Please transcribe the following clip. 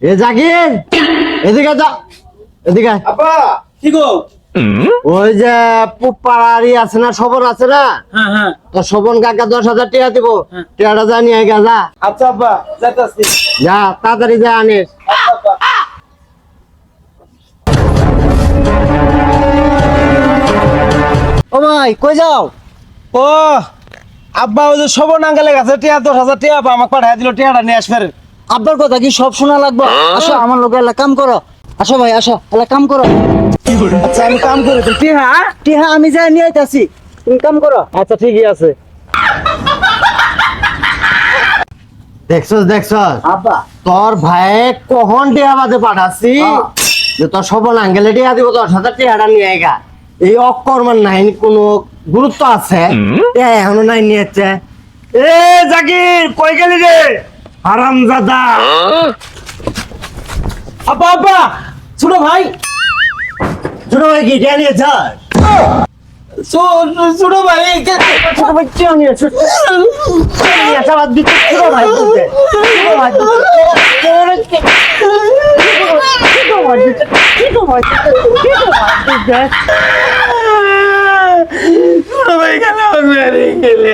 এ জাকির! এদিকে যা! এদিকে। আব্বা কি গো? ওই যে পুপাড়ারি আছে না শোভন আছে না? হ্যাঁ হ্যাঁ। তো শোভন কাকা দশ হাজার টাকা দিব। টাকাটা যা নিয়ে গা যা। আচ্ছা আব্বা যাইতাছি। যা তাড়াতাড়ি যা আনিস। ও ভাই কই যাও? ও আব্বা ওই যে শোভন আঙ্কেলের কাছে টিয়া দশ হাজার টিয়া আব্বা আমাকে পাঠাই দিল টিয়াটা নিয়ে আসবে আব্বার কথা কি সব শোনা লাগবে? আসো আমার লোক এলা কাম করো। আসো ভাই আসো এলা কাম করো। আচ্ছা আমি কাম করে দিই। টিয়া টিহা আমি যাই নিয়ে আইতাছি। তুমি কাম করো। আচ্ছা ঠিকই আছে। দেখছস দেখছস? আব্বা। তোর ভাই কখন টিয়া বাদে পাঠাচ্ছি? হ্যাঁ। যে তোর সবল আঙ্গেলে টিয়া দিব দশ হাজার টিয়াটা নিয়ে এই অকর্মার নাই কোনো গুরুত্ব আছে? এ এখনও নাই নিয়েছে। এ জাকির কই গেলি রে? হারাম দাদা আব্বা আব্বা ছোট ভাই ছোট ভাই কি নিয়ে যাস ছোট ভাই ছোট ভাই নিয়ে ছোট ভাই ছোট ভাই ছোট ভাই গেলে? গেলে